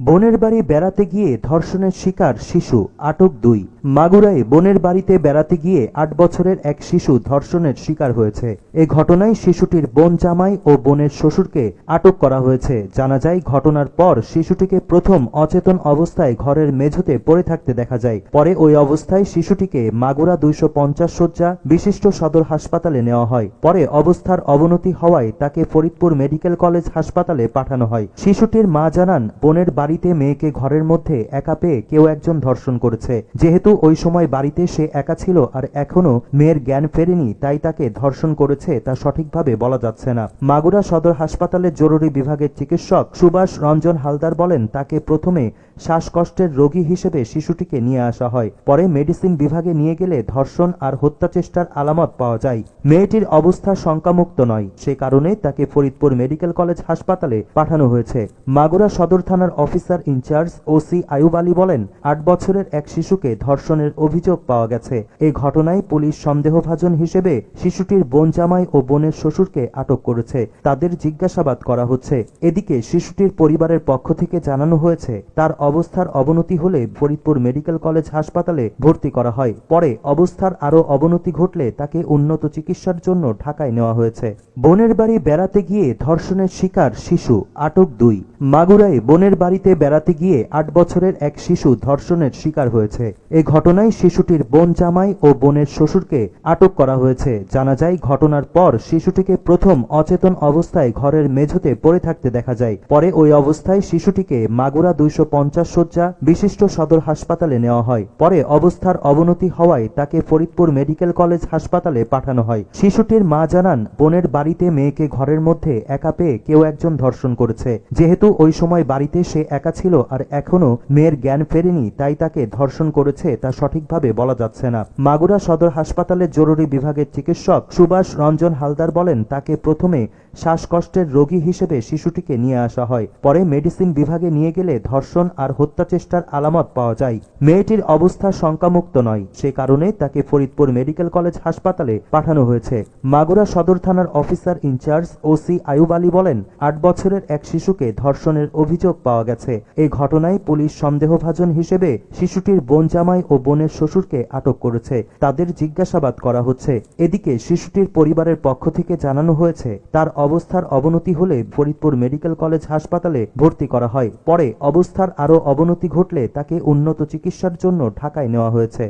বোনের বাড়ি বেড়াতে গিয়ে ধর্ষণের শিকার শিশু, আটক দুই। মাগুরায় বোনের বাড়িতে বেড়াতে গিয়ে আট বছরের এক শিশু ধর্ষণের শিকার হয়েছে। এ ঘটনায় শিশুটির বোন জামাই ও বোনের শ্বশুরকে আটক করা হয়েছে। জানা যায়, ঘটনার পর শিশুটিকে প্রথম অচেতন অবস্থায় ঘরের মেঝোতে পড়ে থাকতে দেখা যায়। পরে ওই অবস্থায় শিশুটিকে মাগুরা দুইশো পঞ্চাশ শয্যা বিশিষ্ট সদর হাসপাতালে নেওয়া হয়। পরে অবস্থার অবনতি হওয়ায় তাকে ফরিদপুর মেডিকেল কলেজ হাসপাতালে পাঠানো হয়। শিশুটির মা জানান, বোনের বাড়িতে মেয়েকে ঘরের মধ্যে একা পেয়ে কেউ একজন ধর্ষণ করেছে। যেহেতু ওই সময় বাড়িতে সে একা ছিল আর এখনও মেয়ের জ্ঞান ফেরেনি, তাই তাকে ধর্ষণ করেছে তা সঠিকভাবে বলা যাচ্ছে না। মাগুরা সদর হাসপাতালের জরুরি বিভাগের চিকিৎসক সুভাষ রঞ্জন হালদার বলেন, তাকে প্রথমে শ্বাসকষ্টের রোগী হিসেবে শিশুটিকে নিয়ে আসা হয়। পরে মেডিসিন বিভাগে নিয়ে গেলে ধর্ষণ আর হত্যা চেষ্টার আলামত পাওয়া যায়। মেয়েটির অবস্থা শঙ্কামুক্ত নয়। সে কারণে তাকে ফরিদপুর মেডিকেল কলেজ হাসপাতালে পাঠানো হয়েছে। মাগুরা সদর থানার officer incharge OC Ayub Ali বলেন, আট বছরের এক শিশুকে ধর্ষণের অভিযোগ পাওয়া গেছে। এই ঘটনায় পুলিশ সন্দেহভাজন হিসেবে শিশুটির বোন জামাই ও বোনের শ্বশুরকে আটক করেছে। তাদের জিজ্ঞাসাবাদ করা হচ্ছে। এদিকে শিশুটির পরিবারের পক্ষ থেকে জানানো হয়েছে, তার অবস্থার অবনতি হলে ফরিদপুর মেডিকেল কলেজ হাসপাতালে ভর্তি করা হয়। পরে অবস্থার আরও অবনতি ঘটলে তাকে উন্নত চিকিৎসার জন্য ঢাকায় নেওয়া হয়েছে। বোনের বাড়ি বেড়াতে গিয়ে ধর্ষণের শিকার শিশু, আটক দুই। মাগুরায় বোনের বাড়িতে বেড়াতে গিয়ে আট বছরের এক শিশু ধর্ষণের শিকার হয়েছে। এ ঘটনায় শিশুটির বোন জামাই ও বোনের শ্বশুরকে আটক করা হয়েছে। জানা যায়, ঘটনার পর শিশুটিকে প্রথম অচেতন অবস্থায় ঘরের মেঝোতে পড়ে থাকতে দেখা যায়। পরে ওই অবস্থায় শিশুটিকে মাগুরা দুইশো পঞ্চাশ পঞ্চাশ শয্যা বিশিষ্ট সদর হাসপাতালে নেওয়া হয়। পরে অবস্থার অবনতি হওয়ায় তাকে ফরিদপুর মেডিকেল কলেজ হাসপাতালে পাঠানো হয়। শিশুটির মা জানান, বোনের বাড়িতে মেয়েকে ঘরের মধ্যে একা পেয়ে কেউ একজন ধর্ষণ করেছে। যেহেতু ওই সময় বাড়িতে সে একা ছিল আর এখনও মেয়ের জ্ঞান ফেরেনি, তাই তাকে ধর্ষণ করেছে তা সঠিকভাবে বলা যাচ্ছে না। মাগুরা সদর হাসপাতালের জরুরি বিভাগের চিকিৎসক সুভাষ রঞ্জন হালদার বলেন, তাকে প্রথমে শ্বাসকষ্টের রোগী হিসেবে শিশুটিকে নিয়ে আসা হয়। পরে মেডিসিন বিভাগে নিয়ে গেলে ধর্ষণ আর হত্যা চেষ্টার আলামত পাওয়া যায়। মেয়েটির অবস্থা শঙ্কামুক্ত নয়। সে কারণে তাকে ফরিদপুর মেডিকেল কলেজ হাসপাতালে পাঠানো হয়েছে। মাগুরা সদর থানার officer incharge OC Ayub Ali বলেন, আট বছরের এক শিশুকে ধর্ষণের অভিযোগ পাওয়া গেছে। এই ঘটনায় পুলিশ সন্দেহভাজন হিসেবে শিশুটির বোন জামাই ও বোনের শ্বশুরকে আটক করেছে। তাদের জিজ্ঞাসাবাদ করা হচ্ছে। এদিকে শিশুটির পরিবারের পক্ষ থেকে জানানো হয়েছে, তার অবস্থার অবনতি হলে ফরিদপুর মেডিকেল কলেজ হাসপাতালে ভর্তি করা হয়। পরে অবস্থার আরও অবনতি ঘটলে তাকে উন্নত চিকিৎসার জন্য ঢাকায় নেওয়া হয়েছে।